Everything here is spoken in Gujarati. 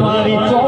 મારી